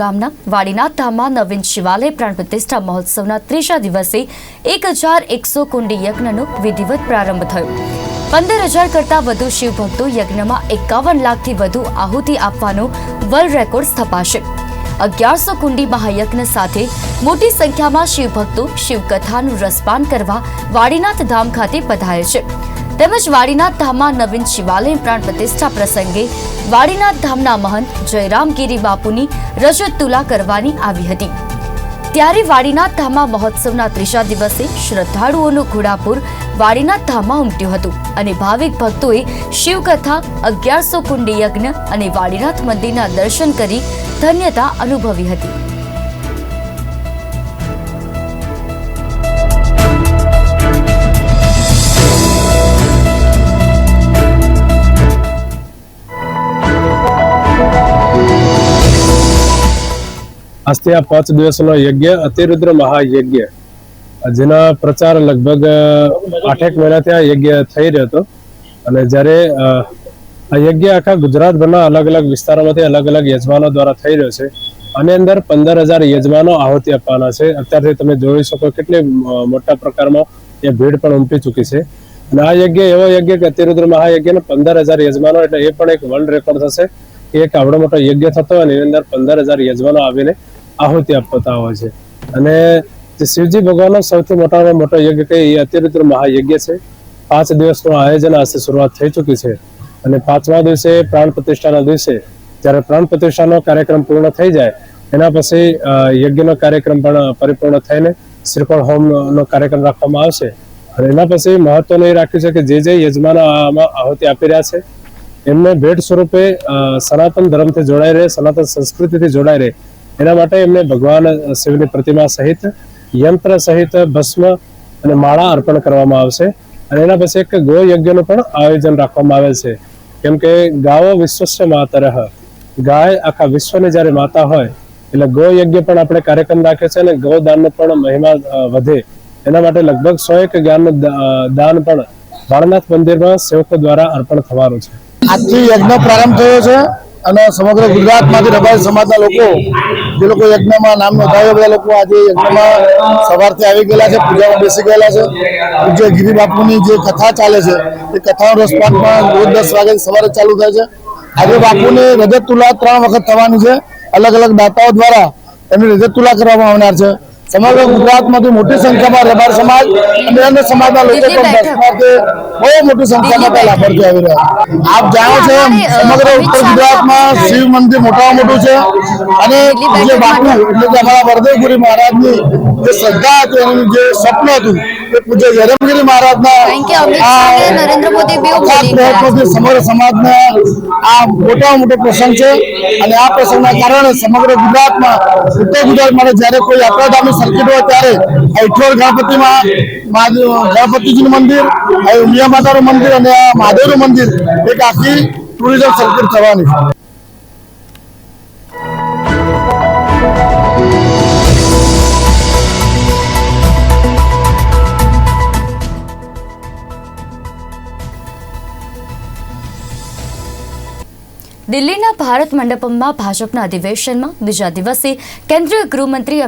ગામના વાડીનાથ ધામમાં નવીન શિવાલય પ્રાણ પ્રતિષ્ઠા મહોત્સવના ત્રીજા દિવસે એક હજાર એકસો કુંડી યજ્ઞનો વિધિવત પ્રારંભ થયો. પંદર હજાર કરતાં વધુ શિવભક્તો યજ્ઞમાં એકાવન લાખથી વધુ આહુતિ આપવાનો વર્લ્ડ રેકોર્ડ સ્થપાશે. અગિયારસો કુંડી મહાયજ્ઞ સાથે મોટી સંખ્યામાં શિવભક્તો શિવકથાનું રસપાન કરવા વાડીનાથ ધામ ખાતે પધારે છે. તેમજ વાડીનાથ ધામમાં નવીન શિવાલય પ્રાણ પ્રતિષ્ઠા પ્રસંગે વાડીનાથ ધામના મહંત જયરામગીરી બાપુની રજત તુલા કરવાની આવી હતી. ત્યારે વાડીનાથ ધામમાં મહોત્સવના ત્રીજા દિવસે શ્રદ્ધાળુઓનું ઘોડાપુર વાડીનાથ ધામમાં ઉમટ્યું હતું અને ભાવિક ભક્તોએ શિવકથા, અગિયારસો કુંડી યજ્ઞ અને વાડીનાથ મંદિરના દર્શન કરી ધન્યતા અનુભવી હતી. આજથી આ પાંચ દિવસનો યજ્ઞ, અતિરુદ્ર મહાયજ્ઞ. જેના પ્રચાર લગભગ આઠેક મહિનાથી આ યજ્ઞ થઈ રહ્યો હતો. અને જ્યારે આ યજ્ઞ આખા ગુજરાતભરના અલગ અલગ વિસ્તારોમાંથી અલગ અલગ યજમાનો દ્વારા થઈ રહ્યો છે. આની અંદર પંદર હજાર યજમાનો આહુતિ આપવાના છે. અત્યારથી તમે જોઈ શકો કેટલી મોટા પ્રકારમાં એ ભીડ પણ ઉમટી ચૂકી છે. અને આ યજ્ઞ એવો યજ્ઞ કે અતિરુદ્ર મહાયજ્ઞ પંદર હજાર યજમાનો એટલે એ પણ એક વર્લ્ડ રેકોર્ડ થશે. એક આવડો મોટો યજ્ઞ થતો અને એની અંદર પંદર હજાર યજમાનો આવીને આહુતિ આપતા હોય છે. અને શિવજી ભગવાનનો સૌથી મોટામાં મોટો યજ્ઞ કહે એ અતિરુદ્ર મહાયજ્ઞ છે. પાંચ દિવસનું આયોજન આજે શરૂઆત થઈ ચૂકી છે. અને પાંચમા દિવસે પ્રાણ પ્રતિષ્ઠાના દિવસે જ્યારે પ્રાણ પ્રતિષ્ઠાનો કાર્યક્રમ પૂર્ણ થઈ જાય, એના પછી યજ્ઞનો કાર્યક્રમ પણ પરિપૂર્ણ થઈને શ્રીફળ હોમનો કાર્યક્રમ રાખવામાં આવશે. અને એના પછી મહત્વનું એ રાખ્યું છે કે જે જે યજમાનો આમાં આહુતિ આપી રહ્યા છે, એમને ભેટ સ્વરૂપે સનાતન ધર્મથી જોડાઈ રહે, સનાતન સંસ્કૃતિથી જોડાઈ રહે એના માટે એમને ભગવાન શિવની પ્રતિમા સહિત યંત્ર સહિત ભસ્મ અને માળા અર્પણ કરવામાં આવશે. અને એના પછી એક ગો યજ્ઞનું પણ આયોજન રાખવામાં આવે છે. કેમ કે ગાવો વિશ્વસ્ય માતરહ ગાય આખા વિશ્વની જ્યારે માતા હોય, એટલે ગો યજ્ઞ પણ આપણે કાર્યક્રમ રાખ્યો છે અને ગૌદાનનો પણ મહિમા વધે. એના માટે લગભગ સો એક જ્ઞાનનું દાન પણ વાળનાથ મંદિરમાં સેવકો દ્વારા અર્પણ થવાનું છે. આજથી યજ્ઞ પ્રારંભ થયો છે. અને સમગ્ર ગુજરાતમાંથી રબારી સમાજના લોકો જે લોકો યજ્ઞમાં નામ નોંધાવ્યા બધા લોકો આજે યજ્ઞમાં સવારથી આવી ગયેલા છે પૂજામાં બેસી ગયેલા છે. પૂજ્ય ગિરી બાપુની જે કથા ચાલે છે એ કથાનો રસપાન પણ રોજ દસ વાગે સવારે ચાલુ થાય છે. આજે બાપુની રજત તુલા ત્રણ વખત થવાની છે. અલગ અલગ દાતાઓ દ્વારા એમની રજત તુલા કરવામાં આવનાર છે. સમગ્ર ગુજરાતમાંથી મોટી સંખ્યામાં રબાર સમાજ અને અન્ય સમાજના લોકો પણ બહુ મોટી સંખ્યામાં લાભાર્થી આવી રહ્યા. આપ જાણો છો સમગ્ર ઉત્તર ગુજરાતમાં શિવ મંદિર મોટામાં મોટું છે. અને જે બાપુ એટલે કે અમારા વરદેવગુરી મહારાજની જે શ્રદ્ધા હતી એનું જે સ્વપ્ન હતું પૂજ્ય યરમગીરી મહારાજના નરેન્દ્ર મોદી પ્રયત્નોથી સમગ્ર સમાજને આ મોટા મોટો પ્રસંગ છે અને આ પ્રસંગના કારણે સમગ્ર ગુજરાતમાં ઉત્તર ગુજરાત માટે જ્યારે કોઈ યાત્રાધામની સર્કિટ હોય ત્યારે આ ઇઠોર ગણપતિમાં ગણપતિજીનું મંદિર ઉમિયા માતાનું મંદિર અને મહાદેવ મહાદેવનું મંદિર એક આખી ટુરિઝમ સર્કિટ થવાની છે. દિલ્હીના ભારત મંડપમમાં ભાજપના અધિવેશનમાં બીજા દિવસે કેન્દ્રીય ગૃહમંત્રી